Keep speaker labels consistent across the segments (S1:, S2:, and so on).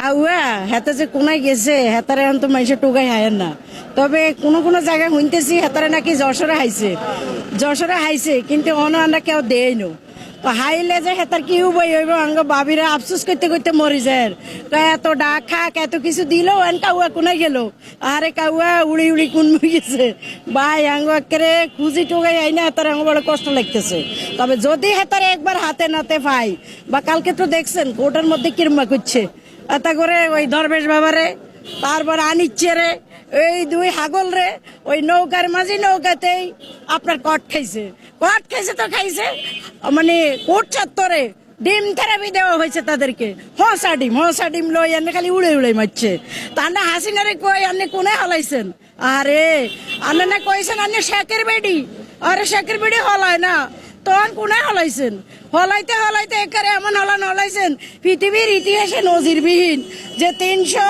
S1: কাউয়া হেতে যে কোনায় গেছে হেতারে তো মানুষের টোকাই হায়ের না। তবে কোনো কোনো জায়গায় শুনতেছি হেতারে নাকি যশোরে হাইছে। যশোরে হাইছে, কিন্তু অন্য আমরা কেউ দেয় নো। তো হাইলে যে হেতার কি হইব হইব, আঙ্গ বাবিরা আফসোস করতে করতে মরি যায়। এত ডাক খাক, এত কিছু দিল, এন কাউয়া কোনায় গেল? আরে কাউয়া, উড়ি উড়ি কোন গেছে। ভাই, আঙ্গ একেবারে খুঁজি টোকাই আই না হেতার আঙ্গ বড় কষ্ট লাগতেছে। তবে যদি হেতারে একবার হাতে নাতে পাই, বা কালকে তো দেখছেন কোর্টের মধ্যে কিরমা করছে। এতা করে ওই দরবেশ বাবারে, তারপর আনিচ্ছে রে, এই দুই হাগল রে, ওই নৌকার মাঝি নৌকাতেই আপনার কট খাইছে। কট খাইছে তো খাইছে মানে কোট চত্বরে ডিম থেরাপি দেওয়া হয়েছে তাদেরকে। হসা ডিম হসা ডিম লই এনে খালি উড়ে উড়ে মারছে। তান্ডা হাসিনারে কই আপনি কোনে হলাইছেন? আরে, আপনি না কইছেন আপনি শেখের বেডি। আরে শেখের বেডি হলায় না। তখন কোনে হলাইছেন? হলাইতে হলাইতে একারে এমন হলান হলাইছেন পৃথিবীর ইতিহাসে নজিরবিহীন যে তিনশো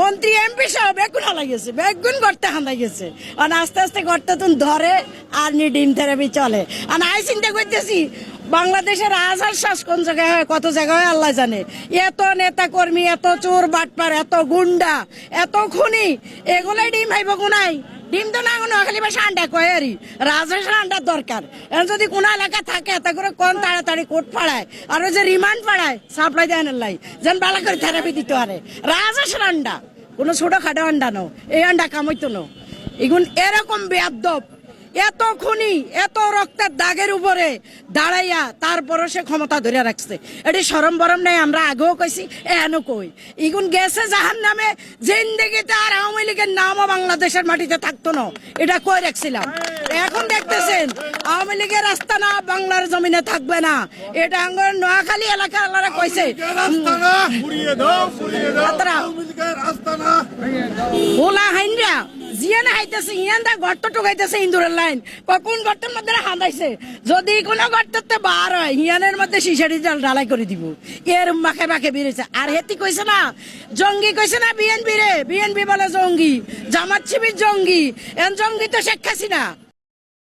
S1: মন্ত্রী, এমপি সহ বেগুন হলাই গেছে, বেগুন করতে হান্দাই গেছে। আর আস্তে আস্তে করতে তুন ধরে আর নি ডিম থেরাপি চলে। আর আই চিন্তা করতেছি, বাংলাদেশের রাজহার শ্বাস কোন জায়গায় হয়, কত জায়গায় হয়, আল্লাহ জানে। এত নেতা কর্মী এত চোর, বাটপার, এত গুন্ডা, এত খুনি, এগুলোই ডিম হাইব কোনাই ডিম তো না, কোনো খালি বাসা আন্ডা কয় আরি। রাজহাঁসের আন্ডার দরকার। এখন যদি কোনো এলাকা থাকে তা করে কোন তাড়াতাড়ি কোর্ট ফাড়ায়, আর ওই যে রিমান্ড ফাড়ায়, সাপ্লাই দেয় না লাই। যেন ভালো করে থেরাপি দিতে পারে। রাজহাঁসের আন্ডা, কোনো ছোট খাটো আন্ডা নো এই আন্ডা কামাইতো নো এগুন এরকম বেয়াদব এত খুনি এত রক্তের দাগের উপরে দাঁড়াইয়া তারপরও সে ক্ষমতা ধরে রাখছে। এটি সরম বরম নাই আমরা আগেও কইছি এনো কই। ইগুন গেছে জাহান নামে জিন্দেগিতে আর আওয়ামী লীগের নামও বাংলাদেশের মাটিতে থাকতো না। এটা কই রাখছিলাম? এখন দেখতেছেন আওয়ামী লীগের রাস্তা না বাংলার জমিনে থাকবে না। এটা আঙ্গর নোয়াখালী এলাকা আল্লাহরা কইছে। ওলা হাইনরা জিয়ান হাইতেছে, ইয়ানদা গর্ত টুকাইতেছে ইন্দুরের লাইন। কোন গর্তের মধ্যে হাঁদাইছে? যদি কোনো গর্ততে বার হয় হিয়ানের মধ্যে শিশারি জাল ঢালাই করে দিব। এর মাখে মাখে বেরিয়েছে। আর হেতি কইছে না, জঙ্গি কইছে না, বিএনপি রে। বিএনপি বলে জঙ্গি, জামাত শিবির জঙ্গি। এন জঙ্গি তো শেখ হাসিনা।